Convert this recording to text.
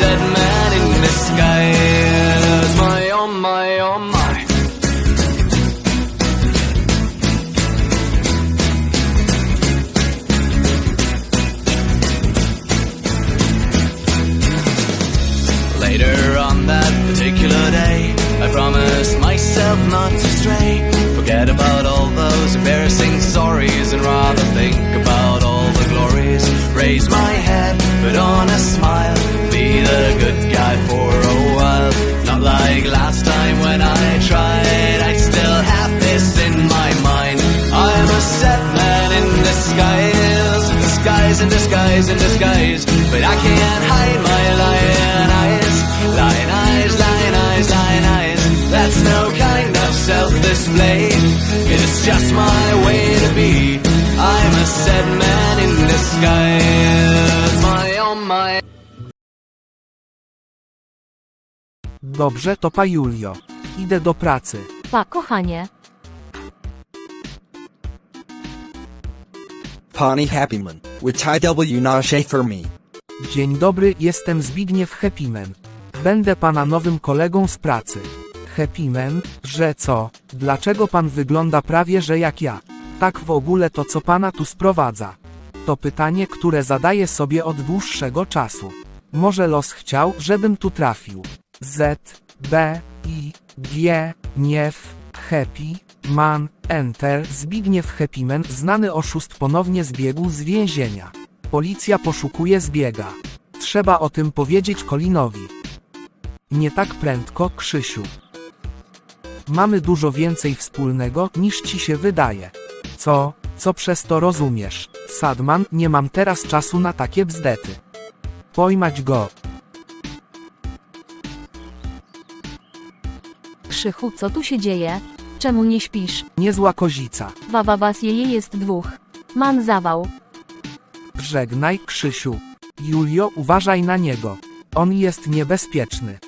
sad man in disguise. My oh my oh my. Later on that particular day, I promised myself not to stray. Forget about all those embarrassing stories and rather think about all the glories. Raise my in disguise. But I can't hide my lion eyes, lion eyes, lion eyes, lion eyes. That's no kind of self-display. It is just my way to be. I'm a sad man in disguise. My oh my. Dobrze, to pa Julio. Idę do pracy. Pa, kochanie. Pawnee Happyman, with Ty W. Nashe for me. Dzień dobry, jestem Zbigniew Happyman. Będę pana nowym kolegą z pracy. Happyman, że co? Dlaczego pan wygląda prawie że jak ja? Tak w ogóle to co pana tu sprowadza? To pytanie, które zadaję sobie od dłuższego czasu. Może los chciał, żebym tu trafił. Z, B, I, G, Niew, Happy, Man, Enter, Zbigniew Happyman, znany oszust ponownie zbiegł z więzienia. Policja poszukuje zbiega. Trzeba o tym powiedzieć Kolinowi. Nie tak prędko, Krzysiu. Mamy dużo więcej wspólnego, niż ci się wydaje. Co, co przez to rozumiesz? Sadman, nie mam teraz czasu na takie bzdety. Pojmać go. Krzychu, co tu się dzieje? Czemu nie śpisz? Niezła kozica. Wawa was jeje jest dwóch. Man zawał. Żegnaj, Krzysiu. Julio, uważaj na niego. On jest niebezpieczny.